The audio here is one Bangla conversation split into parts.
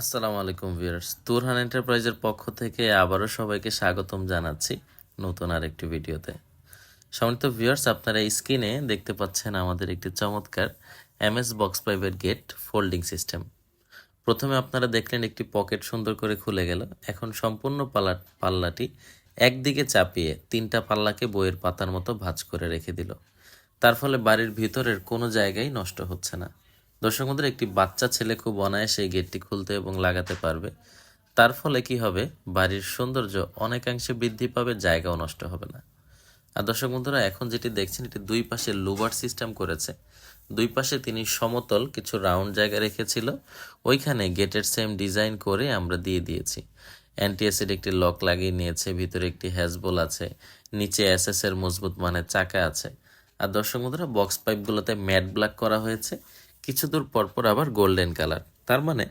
আসসালামু আলাইকুম ভিউয়ার্স। তুরহান এন্টারপ্রাইজের পক্ষ থেকে আবারও সবাইকে স্বাগতম জানাচ্ছি নতুন আরেকটি ভিডিওতে। সম্মানিত ভিউয়ার্স, আপনারা স্ক্রিনে দেখতে পাচ্ছেন আমাদের একটি চমৎকার এমএস বক্স পাইপের গেট ফোল্ডিং সিস্টেম। প্রথমে আপনারা দেখলেন একটি পকেট সুন্দর করে খুলে গেল। এখন সম্পূর্ণ পাল্লা পাল্লাটি একদিকে চাপিয়ে তিনটা পাল্লাকে বইয়ের পাতার মতো ভাঁজ করে রেখে দিল। তার ফলে বাড়ির ভিতরের কোনো জায়গায় নষ্ট হচ্ছে না। দর্শক বন্ধুরা, একটি বাচ্চা ছেলে খুব অনায়াসে এই গেটটি খুলতে এবং লাগাতে পারবে। তার ফলে কি হবে? বাড়ির সৌন্দর্য অনেকাংশে বৃদ্ধি পাবে, জায়গাও নষ্ট হবে না। আর দর্শক বন্ধুরা, এখন যেটি দেখছেন, এটি দুই পাশে লুবার সিস্টেম করেছে। দুই পাশে তিনি সমতল, কিছু রাউন্ড জায়গা রেখেছিল। ওইখানে গেটের সেম ডিজাইন করে আমরা দিয়ে দিয়েছি। অ্যান্টিএসিড একটি লক লাগিয়ে নিয়েছে, ভিতরে একটি হ্যাজবল আছে, নিচে এসএস এর মজবুত মানের চাকা আছে। আর দর্শক বন্ধুরা, বক্স পাইপগুলোতে ম্যাট ব্ল্যাক করা হয়েছে। কিছু দূর পরপর আবার গোল্ডেন কালার তার মানে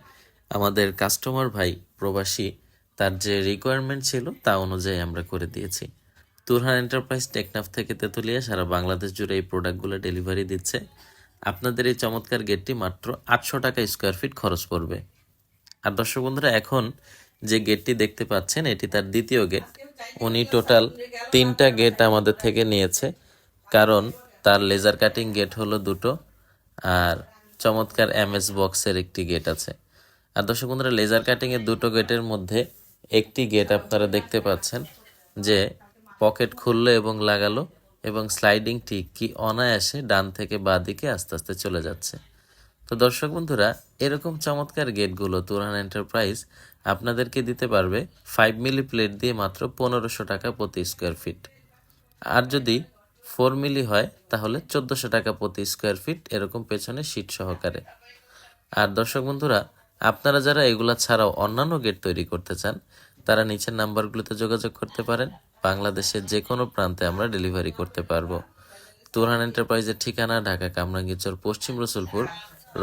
আমাদের কাস্টমার ভাই, প্রবাসী, তার যে রিকোয়ারমেন্ট ছিল তা অনুযায়ী আমরা করে দিয়েছি। তুরহান এন্টারপ্রাইজ টেকনাফ থেকে তেতুলিয়া সারা বাংলাদেশ জুড়ে এই প্রোডাক্টগুলো ডেলিভারি দিচ্ছে। আপনাদের এই চমৎকার গেটটি মাত্র আটশো টাকা স্কোয়ার ফিট খরচ পড়বে। আর দর্শক বন্ধুরা, এখন যে গেটটি দেখতে পাচ্ছেন, এটি তার দ্বিতীয় গেট উনি টোটাল তিনটা গেট আমাদের থেকে নিয়েছে। কারণ তার লেজার কাটিং গেট হলো দুটো, আর চমৎকার এমএস বক্সের একটি গেট আছে। আর দর্শক বন্ধুরা লেজার কাটিংয়ের দুটো গেটের মধ্যে একটি গেট আপনারা দেখতে পাচ্ছেন যে পকেট খুললো এবং লাগালো এবং স্লাইডিংটি কি অনায়াসে ডান থেকে বাঁ দিকে আস্তে আস্তে চলে যাচ্ছে। তো দর্শক বন্ধুরা, এরকম চমৎকার গেটগুলো তুরহান এন্টারপ্রাইজ আপনাদেরকে দিতে পারবে ফাইভ মিলি প্লেট দিয়ে মাত্র পনেরোশো টাকা প্রতি স্কোয়ার ফিট আর যদি ফোর মিলি হয়, তাহলে চোদ্দোশো টাকা প্রতি স্কোয়ার ফিট এরকম পেছনে সিট সহকারে। আর দর্শক বন্ধুরা, আপনারা যারা এগুলা ছাড়াও অন্যান্য গেট তৈরি করতে চান, তারা নিচের নাম্বারগুলোতে যোগাযোগ করতে পারেন। বাংলাদেশের যে কোনো প্রান্তে আমরা ডেলিভারি করতে পারব। তুরহান এন্টারপ্রাইজের ঠিকানা ঢাকা কামরাঙ্গীরচর পশ্চিম রসুলপুর,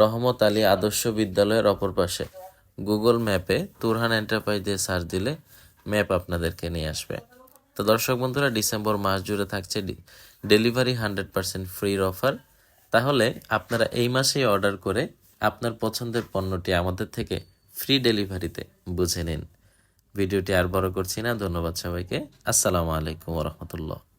রহমত আলী আদর্শ বিদ্যালয়ের অপর পাশে। গুগল ম্যাপে তুরহান এন্টারপ্রাইজ দিয়ে সার্চ দিলে ম্যাপ আপনাদেরকে নিয়ে আসবে। তো দর্শক বন্ধুরা, ডিসেম্বর মাস জুড়ে থাকছে ডেলিভারি হান্ড্রেড পারসেন্ট ফ্রির অফার। তাহলে আপনারা এই মাসেই অর্ডার করে আপনার পছন্দের পণ্যটি আমাদের থেকে ফ্রি ডেলিভারিতে বুঝে নিন। ভিডিওটি আর বড় করছি না। ধন্যবাদ সবাইকে। আসসালামু আলাইকুম রহমতুল্লাহ।